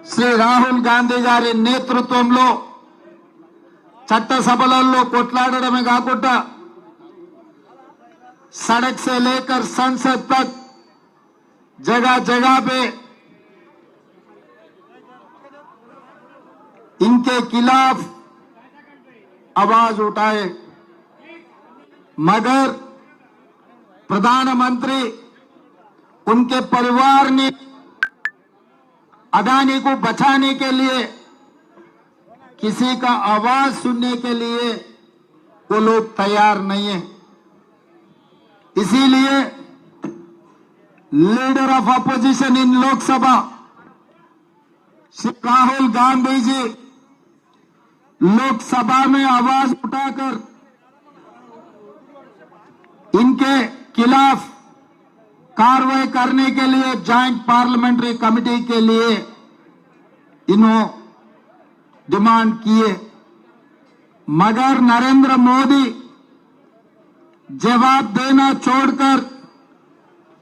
శ్రీ రాహుల్ గాంధీ గారి నేతృత్వంలో చట్టసభలలో కొట్లాడడమే కాకుండా सड़क से लेकर संसद तक जगह जगह पे इनके खिलाफ आवाज उठाए मगर प्रधानमंत्री उनके परिवार ने अदानी को बचाने के लिए, किसी का आवाज़ सुनने के लिए वो लोग तैयार नहीं है। इसीलिए leader of opposition in Lok Sabha Shri Rahul Gandhi ji Lok Sabha में आवाज़ उठाकर इनके खिलाफ कार्रवाई करने के लिए ज्वाइंट पार्लियामेंट्री कमेटी के लिए इन्हों डिमांड किए। मगर नरेंद्र मोदी जवाब देना छोड़कर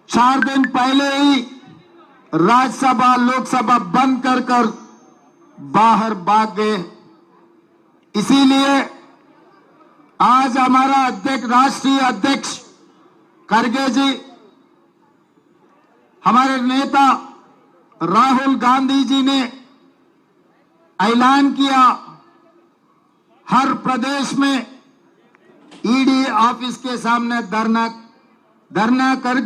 चार दिन पहले ही राज्यसभा, लोकसभा बंद कर कर बाहर भाग गए। इसीलिए आज हमारा अध्यक्ष, राष्ट्रीय अध्यक्ष खड़गे जी हमारे नेता राहुल गांधी जी ने ऐलान किया, हर प्रदेश में ईडी ऑफ़िस के सामने धरना धरना कर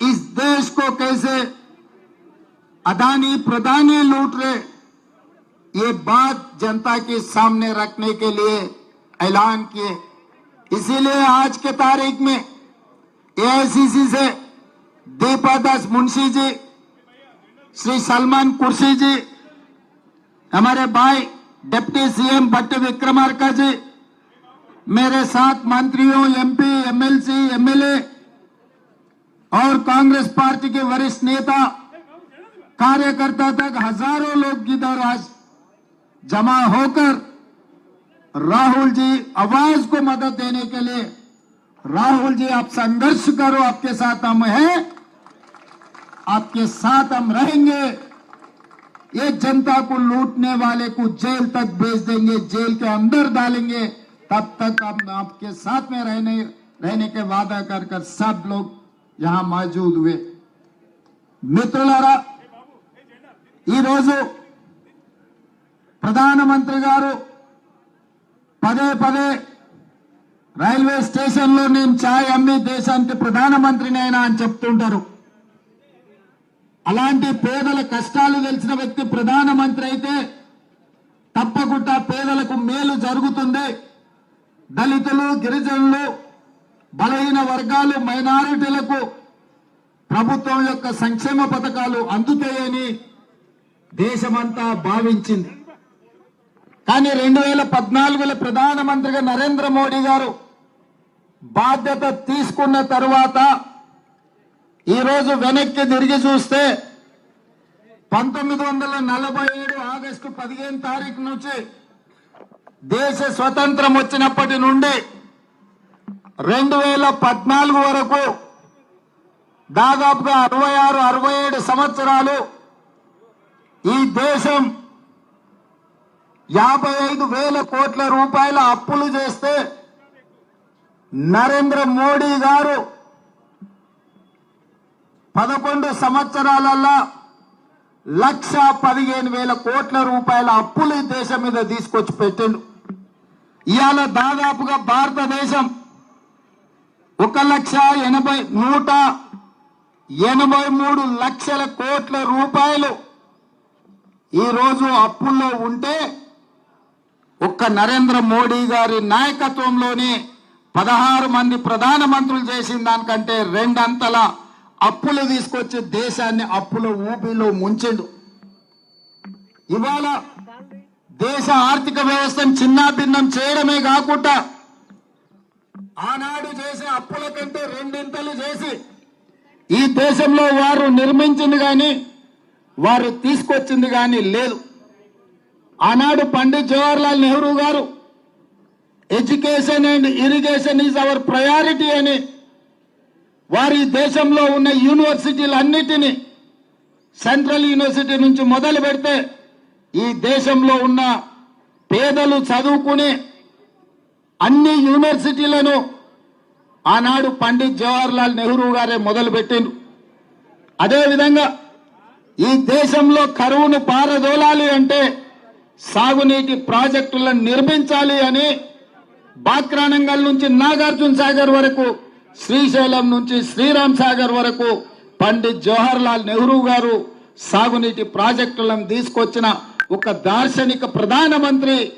इस देश को कैसे अदानी प्रदानी लूट रहे, ये बात जनता के सामने रखने के लिए ऐलान किए। इसीलिए आज के तारीख में एआईसीसी से दीपा दास मुंशी जी, श्री सलमान कुर्सी जी, हमारे भाई डिप्टी सीएम भट्ट विक्रमार्का जी, मेरे साथ मंत्रियों एमपी एमएलसी एमएलए और कांग्रेस पार्टी के वरिष्ठ नेता, कार्यकर्ता तक हज़ारों लोग इधर आज जमा होकर राहुल जी आवाज़ को मदद देने के लिए राहुल जी आप संघर्ष करो आपके साथ हम हैं आपके साथ हम रहेंगे ये जनता को लूटने वाले को जेल तक भेज देंगे जेल के अंदर डालेंगे तब तक हम आपके साथ में रहने रहने के वादा कर कर सब लोग यहाँ मौजूद हुए మిత్రులారా ఈరోజు ప్రధానమంత్రి గారు పదే పదే రైల్వే స్టేషన్లో నేను ఛాయ్ అమ్మి దేశానికి ప్రధానమంత్రిని అయినా అని చెప్తుంటారు. అలాంటి పేదల కష్టాలు తెలిసిన వ్యక్తి ప్రధానమంత్రి అయితే తప్పకుండా పేదలకు మేలు జరుగుతుంది. దళితులు గిరిజనులు బలహీన వర్గాలు మైనారిటీలకు ప్రభుత్వం యొక్క సంక్షేమ పథకాలు అందుతాయని దేశమంతా భావించింది. కానీ రెండు వేల పద్నాలుగులో ప్రధానమంత్రిగా నరేంద్ర మోడీ గారు బాధ్యత తీసుకున్న తరువాత ఈరోజు వెనక్కి తిరిగి చూస్తే పంతొమ్మిది వందల నలభై ఏడు ఆగస్టు పదిహేను తారీఖు నుంచి దేశ స్వతంత్రం వచ్చినప్పటి నుండి రెండు వేల పద్నాలుగు వరకు దాదాపుగా అరవై ఆరు అరవై ఏడు సంవత్సరాలు ఈ దేశం యాభై ఐదు వేల కోట్ల రూపాయల అప్పులు చేస్తే నరేంద్ర మోడీ గారు పదకొండు సంవత్సరాలలో లక్ష పదిహేను వేల కోట్ల రూపాయల అప్పులు ఈ దేశం మీద తీసుకొచ్చి పెట్టిండు. ఇవాళ దాదాపుగా భారతదేశం ఒక లక్ష ఎనభై నూట ఎనభై మూడు లక్షల కోట్ల రూపాయలు ఈరోజు అప్పుల్లో ఉంటే ఒక్క నరేంద్ర మోడీ గారి నాయకత్వంలోనే పదహారు మంది ప్రధానమంత్రులు చేసిన దానికంటే రెండంతల అప్పులు తీసుకొచ్చి దేశాన్ని అప్పుల ఊపిలో ముంచిండు. ఇవాళ దేశ ఆర్థిక వ్యవస్థను చిన్నాభిన్నం చేయడమే కాకుండా ఆనాడు చేసే అప్పుల కంటే రెండింతలు చేసి ఈ దేశంలో వారు నిర్మించింది కానీ వారు తీసుకొచ్చింది కానీ లేదు. ఆనాడు పండిత్ జవహర్లాల్ నెహ్రూ గారు education and irrigation is our priority అని వారి దేశంలో ఉన్న యూనివర్సిటీలన్నిటినీ సెంట్రల్ యూనివర్సిటీ నుంచి మొదలు పెడితే ఈ దేశంలో ఉన్న పేదలు చదువుకునే అన్ని యూనివర్సిటీలను ఆనాడు పండిత్ జవహర్లాల్ నెహ్రూ గారే మొదలుపెట్టిండు అదేవిధంగా ఈ దేశంలో కరువును పారదోలాలి అంటే సాగునీటి ప్రాజెక్టులను నిర్మించాలి అని బాక్రానంగల్ నుంచి నాగార్జున సాగర్ వరకు శ్రీశైలం నుంచి శ్రీరామ్ సాగర్ వరకు పండిత్ జవహర్లాల్ నెహ్రూ గారు సాగునీటి ప్రాజెక్టులను తీసుకొచ్చిన ఒక దార్శనిక ప్రధానమంత్రి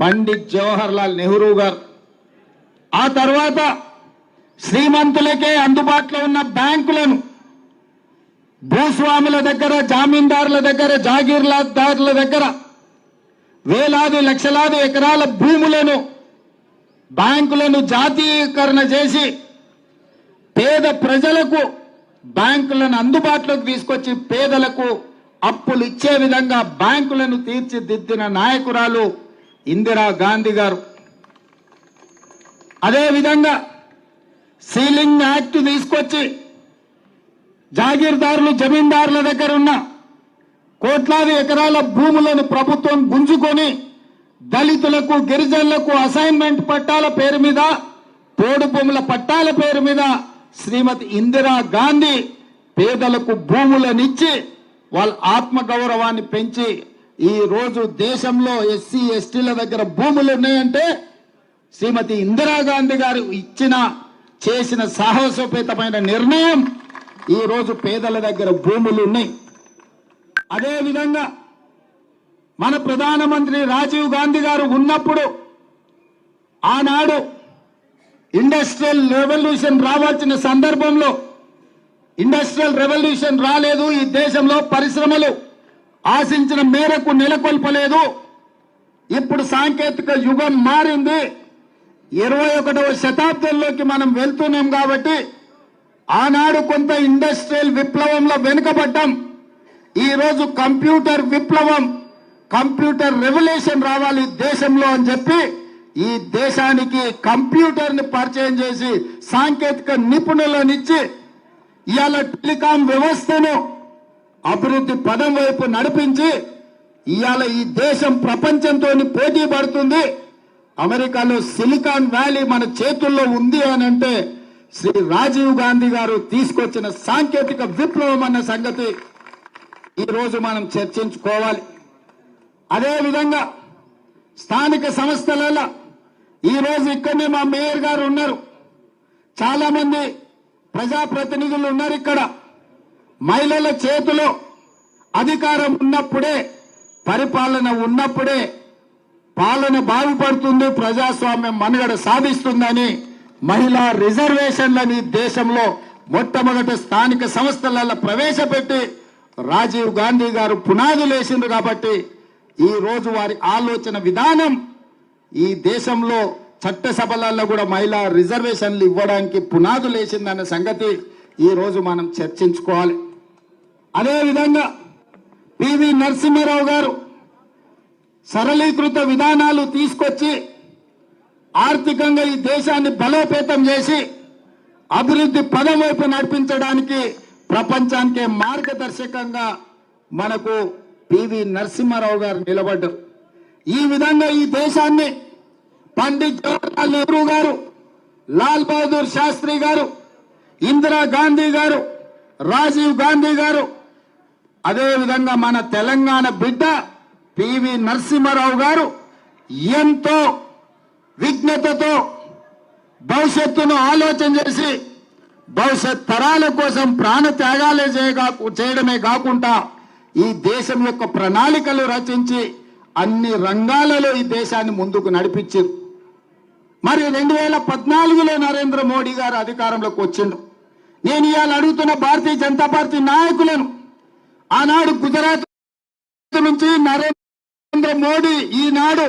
పండిత్ జవహర్లాల్ నెహ్రూ గారు. ఆ తర్వాత శ్రీమంతులకే అందుబాటులో ఉన్న బ్యాంకులను భూస్వాముల దగ్గర జామీందారుల దగ్గర జాగీర్దారుల దగ్గర వేలాది లక్షలాది ఎకరాల భూములను బ్యాంకులను జాతీయకరణ చేసి పేద ప్రజలకు బ్యాంకులను అందుబాటులోకి తీసుకొచ్చి పేదలకు అప్పులు ఇచ్చే విధంగా బ్యాంకులను తీర్చిదిద్దిన నాయకురాలు ఇందిరా గాంధీ గారు. అదేవిధంగా సీలింగ్ యాక్ట్ తీసుకొచ్చి జాగీర్దారులు జమీందారుల దగ్గర ఉన్న కోట్లాది ఎకరాల భూములను ప్రభుత్వం గుంజుకొని దళితులకు గిరిజనులకు అసైన్మెంట్ పట్టాల పేరు మీద పోడు భూముల పట్టాల పేరు మీద శ్రీమతి ఇందిరా గాంధీ పేదలకు భూములనిచ్చి వాళ్ళ ఆత్మగౌరవాన్ని పెంచి ఈ రోజు దేశంలో ఎస్సీ ఎస్టీల దగ్గర భూములు ఉన్నాయంటే శ్రీమతి ఇందిరాగాంధీ గారు ఇచ్చిన చేసిన సాహసోపేతమైన నిర్ణయం. ఈ రోజు పేదల దగ్గర భూములు ఉన్నాయి. అదేవిధంగా మన ప్రధానమంత్రి రాజీవ్ గాంధీ గారు ఉన్నప్పుడు ఆనాడు ఇండస్ట్రియల్ రెవల్యూషన్ రావాల్సిన సందర్భంలో ఇండస్ట్రియల్ రెవల్యూషన్ రాలేదు ఈ దేశంలో పరిశ్రమలు ఆశించిన మేరకు నెలకొల్పలేదు. ఇప్పుడు సాంకేతిక యుగం మారింది. ఇరవై ఒకటవ శతాబ్దంలోకి మనం వెళ్తున్నాం కాబట్టి ఆనాడు కొంత ఇండస్ట్రియల్ విప్లవంలో వెనుకబడ్డాం. ఈరోజు కంప్యూటర్ విప్లవం కంప్యూటర్ రెవల్యూషన్ రావాలి దేశంలో అని చెప్పి ఈ దేశానికి కంప్యూటర్ని పరిచయం చేసి సాంకేతిక నిపుణులనిచ్చి ఇవాళ టెలికాం వ్యవస్థను అభివృద్ధి పదం వైపు నడిపించి ఇవాళ ఈ దేశం ప్రపంచంతో పోటీ పడుతుంది. అమెరికాలో సిలికాన్ వ్యాలీ మన చేతుల్లో ఉంది అని అంటే శ్రీ రాజీవ్ గాంధీ గారు తీసుకొచ్చిన సాంకేతిక విప్లవం అన్న సంగతి ఈ రోజు మనం చర్చించుకోవాలి. అదేవిధంగా స్థానిక సంస్థలలో ఈ రోజు ఇక్కడనే మా మేయర్ గారు ఉన్నారు. చాలా మంది ప్రజాప్రతినిధులు ఉన్నారు ఇక్కడ. మహిళల చేతిలో అధికారం ఉన్నప్పుడే పరిపాలన ఉన్నప్పుడే పాలన బాగుపడుతుంది ప్రజాస్వామ్యం మనుగడ సాధిస్తుందని మహిళా రిజర్వేషన్లని దేశంలో మొట్టమొదటి స్థానిక సంస్థలలో ప్రవేశపెట్టి రాజీవ్ గాంధీ గారు పునాదులు వేసిండ్రు కాబట్టి ఈ రోజు వారి ఆలోచన విధానం ఈ దేశంలో చట్టసభలలో కూడా మహిళా రిజర్వేషన్లు ఇవ్వడానికి పునాదులు వేసిందన్న సంగతి ఈరోజు మనం చర్చించుకోవాలి. అదేవిధంగా పివి నరసింహారావు గారు సరళీకృత విధానాలు తీసుకొచ్చి ఆర్థికంగా ఈ దేశాన్ని బలోపేతం చేసి అభివృద్ధి పదం వైపు నడిపించడానికి ప్రపంచానికే మార్గదర్శకంగా మనకు పివి నరసింహారావు గారు నిలబడ్డారు. ఈ విధంగా ఈ దేశాన్ని పండిత్ జవహర్లాల్ నెహ్రూ గారు లాల్ బహదూర్ శాస్త్రి గారు ఇందిరా గాంధీ గారు రాజీవ్ గాంధీ గారు అదేవిధంగా మన తెలంగాణ బిడ్డ పివి నరసింహారావు గారు ఎంతో విజ్ఞతతో భవిష్యత్తును ఆలోచన చేసి భవిష్యత్ తరాల కోసం ప్రాణ త్యాగాలే చేయగా చేయడమే కాకుండా ఈ దేశం యొక్క ప్రణాళికలు రచించి అన్ని రంగాలలో ఈ దేశాన్ని ముందుకు నడిపించారు మరి రెండు వేల పద్నాలుగులో నరేంద్ర మోడీ గారు అధికారంలోకి వచ్చిండు. నేను ఇవాళ అడుగుతున్న భారతీయ జనతా పార్టీ నాయకులను ఆనాడు గుజరాత్ నుంచి నరేంద్ర మోడీ ఈనాడు